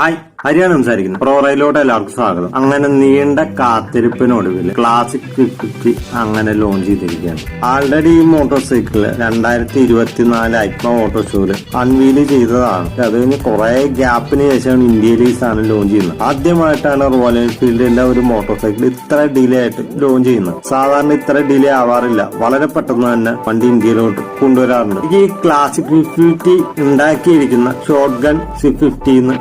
hi ഹരിയാണ് സംസാരിക്കുന്നത്. പ്രോ റൈലോട്ട് എല്ലാവർക്കും സ്വാഗതം. അങ്ങനെ നീണ്ട കാത്തിരിപ്പിനൊടുവിൽ ക്ലാസിക് ഫിഫ്റ്റി അങ്ങനെ ലോഞ്ച് ചെയ്തിരിക്കുകയാണ്. ആൾറെഡി ഈ മോട്ടോർ സൈക്കിൾ രണ്ടായിരത്തി ഇരുപത്തിനാല് ഐക്മ മോട്ടോർ ഷോയിൽ അൺവീൽ ചെയ്തതാണ്. അത് കഴിഞ്ഞ് കുറെ ഗ്യാപ്പിന് ശേഷമാണ് ഇന്ത്യയിൽ ഈ സാധനം ലോഞ്ച് ചെയ്യുന്നത്. ആദ്യമായിട്ടാണ് റോയൽ എൻഫീൽഡിന്റെ ഒരു മോട്ടോർ സൈക്കിൾ ഇത്ര ഡിലേ ആയിട്ട് ലോഞ്ച് ചെയ്യുന്നത്. സാധാരണ ഇത്ര ഡിലേ ആവാറില്ല. വളരെ പെട്ടെന്ന് തന്നെ വണ്ടി ഇന്ത്യയിലോട്ട് കൊണ്ടുവരാറുണ്ട്. ഈ ക്ലാസിക് ഫിഫ്റ്റി ഉണ്ടാക്കിയിരിക്കുന്ന ഷോർട്ട് ഗൺ സി ഫിഫ്റ്റിന്ന്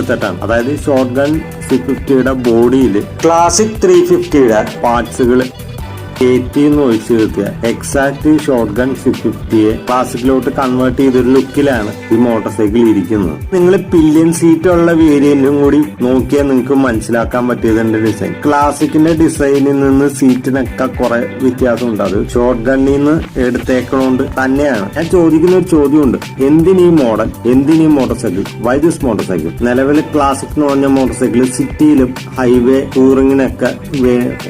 കടമെടുത്തിട്ടാണ് അതായത് ഷോർട്ട് ഗൺ സിക്സ് ഫിഫ്റ്റിയുടെ ബോഡിയിൽ ക്ലാസിക് ത്രീ ഫിഫ്റ്റിയുടെ പാർട്സുകൾ കയറ്റിന്ന് ഒഴിച്ചു നിർത്തിയ എക്സാക്ട് ഷോർട്ട് ഗൺ ഫിഫ്റ്റിയെ ക്ലാസിക്കിലോട്ട് കൺവേർട്ട് ചെയ്തൊരു ലുക്കിലാണ് ഈ മോട്ടോർ സൈക്കിൾ ഇരിക്കുന്നത്. നിങ്ങൾ പില്യൻ സീറ്റ് ഉള്ള വേരിയന്റും കൂടി നോക്കിയാൽ നിങ്ങൾക്ക് മനസ്സിലാക്കാൻ പറ്റിയതിന്റെ ഡിസൈൻ ക്ലാസിക്കിന്റെ ഡിസൈനിൽ നിന്ന് സീറ്റിനൊക്കെ കുറെ വ്യത്യാസമുണ്ട്. അത് ഷോർട്ട് ഗണ്ണിൽ നിന്ന് എടുത്തേക്കണോണ്ട് തന്നെയാണ്. ഞാൻ ചോദിക്കുന്ന ഒരു ചോദ്യമുണ്ട്. ഈ മോഡൽ എന്തിനീ motor cycle why motor cycle നിലവിൽ ക്ലാസിക് എന്ന് പറഞ്ഞ മോട്ടോർ സൈക്കിൾ സിറ്റിയിലും ഹൈവേ ടൂറിങ്ങിനൊക്കെ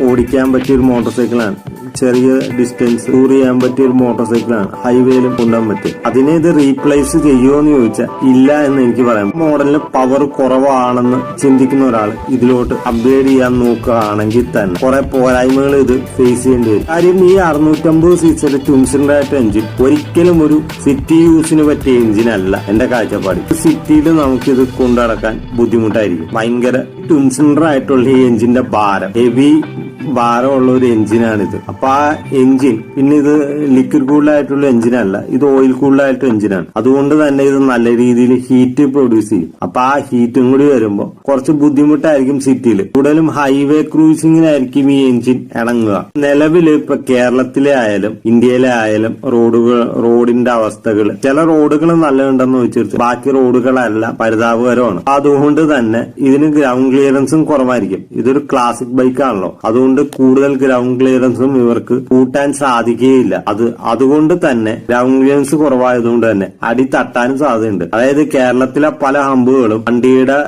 ഓടിക്കാൻ പറ്റിയ ഒരു മോട്ടോർ സൈക്കിളാണ് ചെറിയ ഡിസ്റ്റൻസ് ടൂർ ചെയ്യാൻ പറ്റിയ ഒരു മോട്ടോർ സൈക്കിളാണ് ഹൈവേയിലും കൊണ്ടുപോകാൻ പറ്റും അതിനെ ഇത് റീപ്ലേസ് ചെയ്യുമോ എന്ന് ചോദിച്ചാൽ ഇല്ല എന്ന് എനിക്ക് പറയാം. മോഡലിന് പവർ കുറവാണെന്ന് ചിന്തിക്കുന്ന ഒരാൾ ഇതിലോട്ട് അപ്ഗ്രേഡ് ചെയ്യാൻ നോക്കുകയാണെങ്കിൽ തന്നെ കുറെ പോരായ്മകൾ ഇത് ഫേസ് ചെയ്യേണ്ടി വരും. കാര്യം ഈ അറുന്നൂറ്റമ്പത് സീസിയുടെ ട്വിൻസിന്റെ ആയിട്ട് എഞ്ചിൻ ഒരിക്കലും ഒരു സിറ്റി യൂസിന് പറ്റിയ എഞ്ചിൻ അല്ല എന്റെ കാഴ്ചപ്പാട് സിറ്റിയിൽ നമുക്കിത് കൊണ്ടുനടക്കാൻ ബുദ്ധിമുട്ടായിരിക്കും. ഭയങ്കര ട്വിൻസിൻഡർ ആയിട്ടുള്ള ഈ എഞ്ചിന്റെ ഭാരം. ഹെവി ഭാരമുള്ള ഒരു എഞ്ചിനാണിത്. അപ്പൊ ആ എഞ്ചിൻ പിന്നെ ഇത് ലിക്വിഡ് കൂൾഡ് ആയിട്ടുള്ള എഞ്ചിനല്ല ഇത് ഓയിൽ കൂൾഡ് ആയിട്ടുള്ള എഞ്ചിനാണ്. അതുകൊണ്ട് തന്നെ ഇത് നല്ല രീതിയിൽ ഹീറ്റ് പ്രൊഡ്യൂസ് ചെയ്യും. അപ്പൊ ആ ഹീറ്റും കൂടി വരുമ്പോൾ കുറച്ച് ബുദ്ധിമുട്ടായിരിക്കും സിറ്റിയിൽ കൂടുതലും ഹൈവേ ക്രൂസിങ്ങിനായിരിക്കും ഈ എഞ്ചിൻ ഇണങ്ങുക. നിലവിൽ ഇപ്പൊ കേരളത്തിലെ ആയാലും ഇന്ത്യയിലെ ആയാലും റോഡുകൾ റോഡിന്റെ അവസ്ഥകൾ ചില റോഡുകൾ നല്ലതുണ്ടെന്ന് വെച്ചിട്ട് ബാക്കി റോഡുകളല്ല പരിതാപകരമാണ്. അതുകൊണ്ട് തന്നെ ഇതിന് ഗ്രൗണ്ട് ക്ലിയറൻസും കുറവായിരിക്കും. ഇതൊരു ക്ലാസിക് ബൈക്ക് ആണല്ലോ. അതുകൊണ്ട് കൂടുതൽ ഗ്രൗണ്ട് ക്ലിയറൻസും ഇവർക്ക് കൂട്ടാൻ സാധിക്കുകയില്ല. അത് അതുകൊണ്ട് തന്നെ ഗ്രൗണ്ട് ക്ലിയറൻസ് കുറവായതുകൊണ്ട് തന്നെ അടി തട്ടാനും സാധ്യതയുണ്ട്. അതായത് കേരളത്തിലെ പല ഹമ്പുകളും വണ്ടിയുടെ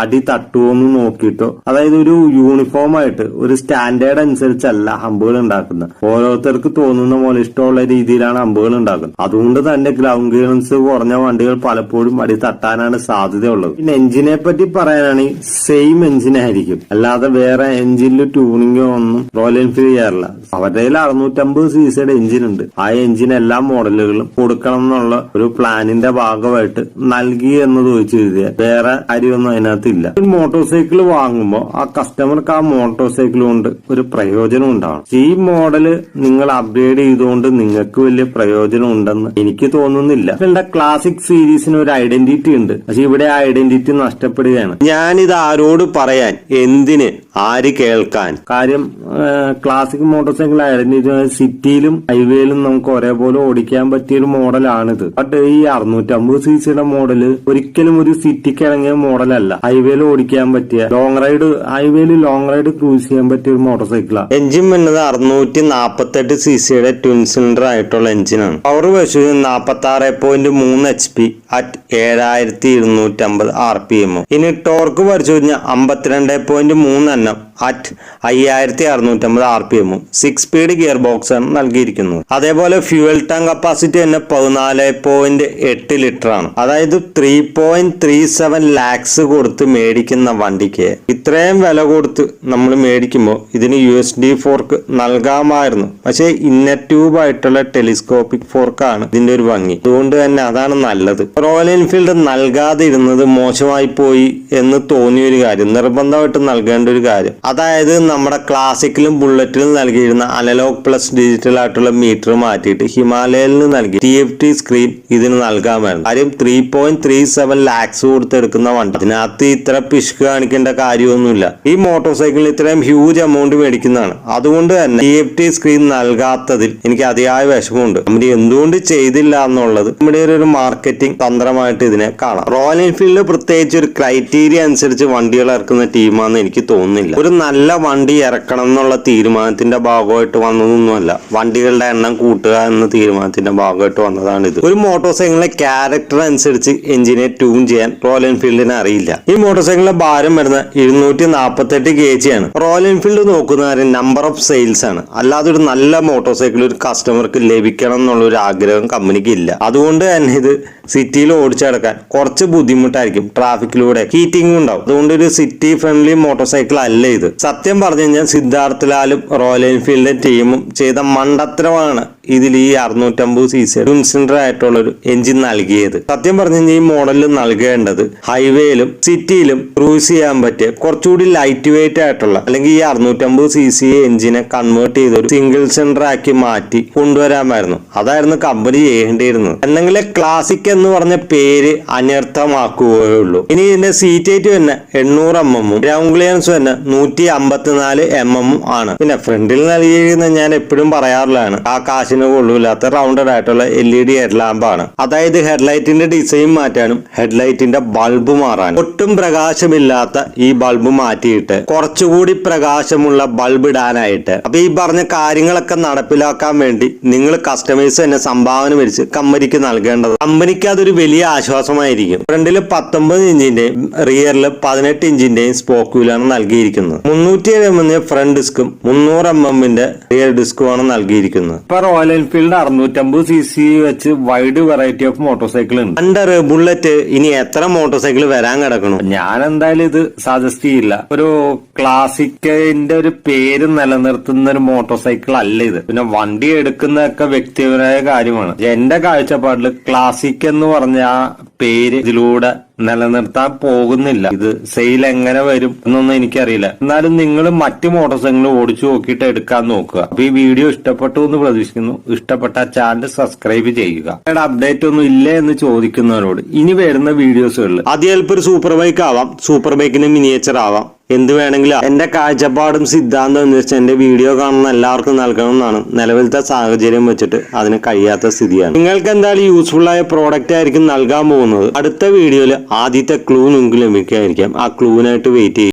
അടി തട്ടുമോന്ന് നോക്കിയിട്ടോ അതായത് ഒരു യൂണിഫോം ആയിട്ട് ഒരു സ്റ്റാൻഡേർഡ് അനുസരിച്ചല്ല ഹമ്പുകൾ ഉണ്ടാക്കുന്നത്. ഓരോരുത്തർക്ക് തോന്നുന്ന പോലെ ഇഷ്ടമുള്ള രീതിയിലാണ് ഹമ്പുകൾ ഉണ്ടാക്കുന്നത്. അതുകൊണ്ട് തന്നെ ഗ്രൗണ്ട് ക്ലിയറൻസ് കുറഞ്ഞ വണ്ടികൾ പലപ്പോഴും അടി തട്ടാനാണ് സാധ്യതയുള്ളത്. പിന്നെ എഞ്ചിനെ പറ്റി പറയാനാണെങ്കിൽ സെയിം എഞ്ചിനായിരിക്കും അല്ലാതെ വേറെ എഞ്ചിനിൽ ട്യൂണിങ്ങോ ഒന്നും റോയൽ എൻഫീൽഡ് ചെയ്യാറില്ല. അവരുടെ അറുന്നൂറ്റമ്പത് സി സിയുടെ എഞ്ചിൻ ഉണ്ട്. ആ എഞ്ചിൻ എല്ലാ മോഡലുകളും കൊടുക്കണം എന്നുള്ള ഒരു പ്ലാനിന്റെ ഭാഗമായിട്ട് നൽകി എന്ന് ചോദിച്ചു കഴിഞ്ഞാൽ വേറെ കാര്യമൊന്നും അതിനകത്ത് ഇല്ല. ഒരു മോട്ടോർ സൈക്കിൾ വാങ്ങുമ്പോൾ ആ കസ്റ്റമർക്ക് ആ മോട്ടോർ സൈക്കിൾ കൊണ്ട് ഒരു പ്രയോജനം ഉണ്ടാവണം. ഈ മോഡൽ നിങ്ങൾ അപ്ഗ്രേഡ് ചെയ്തുകൊണ്ട് നിങ്ങൾക്ക് വലിയ പ്രയോജനം ഉണ്ടെന്ന് എനിക്ക് തോന്നുന്നില്ല. നിങ്ങളുടെ ക്ലാസിക് സീരീസിന് ഒരു ഐഡന്റിറ്റി ഉണ്ട്. പക്ഷെ ഇവിടെ ആ ഐഡന്റിറ്റി നഷ്ടപ്പെടുകയാണ്. ഞാനിത് ആരോട് പറയാൻ? എന്തിന്? ആര് കേൾക്കാൻ? കാര്യം ക്ലാസിക് മോട്ടോർ സൈക്കിൾ ആയിരുന്നു സിറ്റിയിലും ഹൈവേയിലും നമുക്ക് ഒരേപോലെ ഓടിക്കാൻ പറ്റിയ ഒരു മോഡലാണിത് ബട്ട് ഈ അറുന്നൂറ്റമ്പത് സി സിയുടെ മോഡൽ ഒരിക്കലും ഒരു സിറ്റിക്ക് ഇറങ്ങിയ മോഡലല്ല ഹൈവേയിൽ ഓടിക്കാൻ പറ്റിയ ലോങ് റൈഡ് ഹൈവേയിൽ ലോങ് റൈഡ് ക്രൂസ് ചെയ്യാൻ പറ്റിയ ഒരു മോട്ടോർ സൈക്കിളാണ് എഞ്ചിൻ വരുന്നത് അറുന്നൂറ്റി നാപ്പത്തെട്ട് സി സിയുടെ ട്വിൻ സിലിണ്ടർ ആയിട്ടുള്ള എഞ്ചിനാണ് പവർ വശു നാപ്പത്തി ആറ് പോയിന്റ് മൂന്ന് എച്ച് പി അറ്റ് ഏഴായിരത്തി ഇരുന്നൂറ്റി അമ്പത് ആർ പി എം ഇനി ടോർക്ക് പരിശോധിച്ച അമ്പത്തിരണ്ട് പോയിന്റ് മൂന്ന് എണ്ണം അറ്റ് അയ്യായിരത്തി അറുന്നൂറ്റമ്പത് ആർ പി എമ്മും സിക്സ് സ്പീഡ് ഗിയർ ബോക്സ് ആണ് നൽകിയിരിക്കുന്നത്. അതേപോലെ ഫ്യൂവൽ ടാങ്ക് കപ്പാസിറ്റി തന്നെ പതിനാല് പോയിന്റ് എട്ട് ലിറ്റർ ആണ്. അതായത് three point three seven lakhs കൊടുത്ത് മേടിക്കുന്ന വണ്ടിക്ക് ഇത്രയും വില കൊടുത്ത് നമ്മൾ മേടിക്കുമ്പോൾ ഇതിന് യു എസ് ഡി ഫോർക്ക് നൽകാമായിരുന്നു. പക്ഷേ ഇന്ന ട്യൂബ് ആയിട്ടുള്ള ടെലിസ്കോപ്പിക് ഫോർക്കാണ് ഇതിന്റെ ഒരു ഭംഗി. അതുകൊണ്ട് തന്നെ അതാണ് നല്ലത്. റോയൽ എൻഫീൽഡ് നൽകാതിരുന്നത് മോശമായി പോയി എന്ന് തോന്നിയ ഒരു കാര്യം നിർബന്ധമായിട്ട് നൽകേണ്ട ഒരു കാര്യം. അതായത് നമ്മുടെ ക്ലാസിക്കിലും ബുള്ളറ്റിലും നൽകിയിരുന്ന അനലോഗ് പ്ലസ് ഡിജിറ്റൽ ആയിട്ടുള്ള മീറ്റർ മാറ്റിയിട്ട് ഹിമാലയയിൽ നിന്ന് നൽകി ടി എഫ് ടി സ്ക്രീൻ ഇതിന് നൽകാമായിരുന്നു. കാര്യം three point three seven lakhs കൊടുത്തെടുക്കുന്ന വണ്ടി. അതിനകത്ത് ഇത്ര പിശുക്ക് കാണിക്കേണ്ട കാര്യമൊന്നുമില്ല. ഈ മോട്ടോർ സൈക്കിളിന് ഇത്രയും ഹ്യൂജ് എമൗണ്ട് മേടിക്കുന്നതാണ്. അതുകൊണ്ട് തന്നെ ടി എഫ് ടി സ്ക്രീൻ നൽകാത്തതിൽ എനിക്ക് അതിയായ വിഷമമുണ്ട്. നമ്മുടെ എന്തുകൊണ്ട് ചെയ്തില്ല എന്നുള്ളത് നമ്മുടെ ഒരു മാർക്കറ്റിംഗ് തന്ത്രമായിട്ട് ഇതിനെ കാണാം. റോയൽ എൻഫീൽഡ് പ്രത്യേകിച്ച് ഒരു ക്രൈറ്റീരിയ അനുസരിച്ച് വണ്ടികൾ ഇറക്കുന്ന ടീമാണെന്ന് എനിക്ക് തോന്നുന്നില്ല. ഒരു നല്ല വണ്ടി ഇറക്കണം എന്നുള്ള തീരുമാനത്തിന്റെ ഭാഗമായിട്ട് വന്നതൊന്നുമല്ല. വണ്ടികളുടെ എണ്ണം കൂട്ടുക എന്ന തീരുമാനത്തിന്റെ ഭാഗമായിട്ട് വന്നതാണ് ഇത് ഒരു മോട്ടോർ സൈക്കിളിലെ ക്യാരക്ടർ അനുസരിച്ച് എഞ്ചിനെ ട്യൂൺ ചെയ്യാൻ റോയൽ എൻഫീൽഡിന് അറിയില്ല. ഈ മോട്ടോർ സൈക്കിളിലെ ഭാരം വരുന്ന ഇരുന്നൂറ്റി നാൽപ്പത്തെട്ട് കെ ജി ആണ്. റോയൽ എൻഫീൽഡ് നോക്കുന്ന കാര്യം നമ്പർ ഓഫ് സെയിൽസ് ആണ്. അല്ലാതെ ഒരു നല്ല മോട്ടോർ സൈക്കിൾ ഒരു കസ്റ്റമർക്ക് ലഭിക്കണം എന്നുള്ള ഒരു ആഗ്രഹം കമ്പനിക്ക് ഇല്ല. അതുകൊണ്ട് തന്നെ ഇത് സിറ്റിയിൽ ഓടിച്ചടക്കാൻ കുറച്ച് ബുദ്ധിമുട്ടായിരിക്കും. ട്രാഫിക്കിലൂടെ ഹീറ്റിംഗ് ഉണ്ടാവും. അതുകൊണ്ട് ഒരു സിറ്റി ഫ്രണ്ട്ലി മോട്ടോർ സൈക്കിൾ അല്ല ഇത്. സത്യം പറഞ്ഞു കഴിഞ്ഞാൽ സിദ്ധാർത്ഥ് ലാലും റോയൽ എൻഫീൽഡ് ടീമും ചെയ്ത മണ്ടത്തരമാണ്. ഇതിൽ ഈ അറുന്നൂറ്റമ്പത് സി സി ഇൻസിഡർ ആയിട്ടുള്ള ഒരു എഞ്ചിൻ നൽകിയത്. സത്യം പറഞ്ഞു കഴിഞ്ഞാൽ ഈ മോഡലിൽ നൽകേണ്ടത് ഹൈവേയിലും സിറ്റിയിലും ക്രൂസ് ചെയ്യാൻ പറ്റിയ കുറച്ചുകൂടി ലൈറ്റ് വെയിറ്റ് ആയിട്ടുള്ള അല്ലെങ്കിൽ ഈ അറുന്നൂറ്റമ്പത് സി സി എഞ്ചിനെ കൺവേർട്ട് ചെയ്ത് ഒരു സിംഗിൾ സിലിണ്ടർ ആക്കി മാറ്റി കൊണ്ടുവരാമായിരുന്നു. അതായിരുന്നു കമ്പനി ചെയ്യേണ്ടിയിരുന്നത്. അല്ലെങ്കിൽ ക്ലാസിക് എന്ന് പറഞ്ഞ പേര് അനർത്ഥമാക്കുകയേ ഉള്ളൂ ഇനി ഇതിന്റെ സീറ്റ് ഹൈറ്റ് തന്നെ എണ്ണൂറ് എം എമ്മും ഗ്രൗണ്ട് ക്ലിയറൻസ് തന്നെ നൂറ്റി അമ്പത്തിനാല് എം എമ്മും ആണ്. പിന്നെ ഫ്രണ്ടിൽ നൽകിയിരിക്കുന്ന ഞാൻ എപ്പോഴും പറയാറുള്ളതാണ് ആ കാശിന് കൊള്ളൂല്ലാത്ത റൗണ്ടഡ് ആയിട്ടുള്ള എൽ ഇ ഡി ഹെഡ് ലാമ്പാണ് അതായത് ഹെഡ്ലൈറ്റിന്റെ ഡിസൈൻ മാറ്റാനും ഹെഡ്ലൈറ്റിന്റെ ബൾബ് മാറാനും. ഒട്ടും പ്രകാശമില്ലാത്ത ഈ ബൾബ് മാറ്റിയിട്ട് കുറച്ചുകൂടി പ്രകാശമുള്ള ബൾബ് ഇടാനായിട്ട്. അപ്പൊ ഈ പറഞ്ഞ കാര്യങ്ങളൊക്കെ നടപ്പിലാക്കാൻ വേണ്ടി നിങ്ങൾ കസ്റ്റമേഴ്സ് തന്നെ സംഭാവന മേടിച്ച് കമ്പനിക്ക് നൽകേണ്ടത് കമ്പനിക്ക് അതൊരു വലിയ ആശ്വാസമായിരിക്കും. ഫ്രണ്ടിൽ പത്തൊമ്പത് ഇഞ്ചിന്റെയും റിയറിൽ പതിനെട്ട് ഇഞ്ചിന്റെയും സ്പോക്ക് വീലാണ് നൽകിയിരിക്കുന്നത്. മുന്നൂറ്റി ഏഴ് എം എമ്മിന്റെ ഫ്രണ്ട് ഡിസ്കും മുന്നൂറ് എം എമ്മിന്റെ റിയർ ഡിസ്കുമാണ് നൽകിയിരിക്കുന്നത്. ഇപ്പൊ റോയൽ എൻഫീൽഡ് അറുന്നൂറ്റമ്പത് സി സി വെച്ച് wide variety of motor cycle ഉണ്ട്. അണ്ടർ ബുള്ളറ്റ് ഇനി എത്ര മോട്ടോർ സൈക്കിൾ വരാൻ കിടക്കണം? ഞാൻ എന്തായാലും ഇത് സജസ്റ്റ് ചെയ്യില്ല. ഒരു ക്ലാസിക്കിന്റെ ഒരു പേര് നിലനിർത്തുന്ന ഒരു മോട്ടോർ സൈക്കിൾ അല്ല ഇത്. പിന്നെ വണ്ടി എടുക്കുന്നതൊക്കെ വ്യക്തിപരമായ കാര്യമാണ്. എന്റെ കാഴ്ചപ്പാടിൽ ക്ലാസിക് എന്ന് പറഞ്ഞ ആ പേര് ഇതിലൂടെ നിലനിർത്താൻ പോകുന്നില്ല. ഇത് സെയിൽ എങ്ങനെ വരും എന്നൊന്നും എനിക്കറിയില്ല. എന്നാലും നിങ്ങൾ മറ്റു മോട്ടോർ സൈക്കിൾ ഓടിച്ചു നോക്കിയിട്ട് എടുക്കാൻ നോക്കുക. അപ്പൊ ഈ വീഡിയോ ഇഷ്ടപ്പെട്ടു എന്ന് പ്രതീക്ഷിക്കുന്നു. ഇഷ്ടപ്പെട്ട ചാനൽ സബ്സ്ക്രൈബ് ചെയ്യുക. അപ്ഡേറ്റ് ഒന്നും ഇല്ല എന്ന് ചോദിക്കുന്നവരോട് ഇനി വരുന്ന വീഡിയോസുകളിൽ അത് ചിലപ്പോൾ ഒരു സൂപ്പർ ബൈക്ക് ആവാം സൂപ്പർ ബൈക്കിന് മിനിയേച്ചർ ആവാം. എന്ത് വേണമെങ്കിലും എന്റെ കാഴ്ചപ്പാടും സിദ്ധാന്തം എന്ന് വെച്ചാൽ എന്റെ വീഡിയോ കാണുന്ന എല്ലാവർക്കും നൽകണമെന്നാണ്. നിലവിലത്തെ സാഹചര്യം വെച്ചിട്ട് അതിന് കഴിയാത്ത സ്ഥിതിയാണ്. നിങ്ങൾക്ക് എന്തായാലും യൂസ്ഫുൾ ആയ പ്രോഡക്റ്റ് ആയിരിക്കും നൽകാൻ പോകുന്നത്. അടുത്ത വീഡിയോയിൽ ആദ്യത്തെ ക്ലൂ നിങ്ങൾക്ക് ലഭിക്കാതിരിക്കാം ആ ക്ലൂവിനായിട്ട് വെയിറ്റ് ചെയ്യും.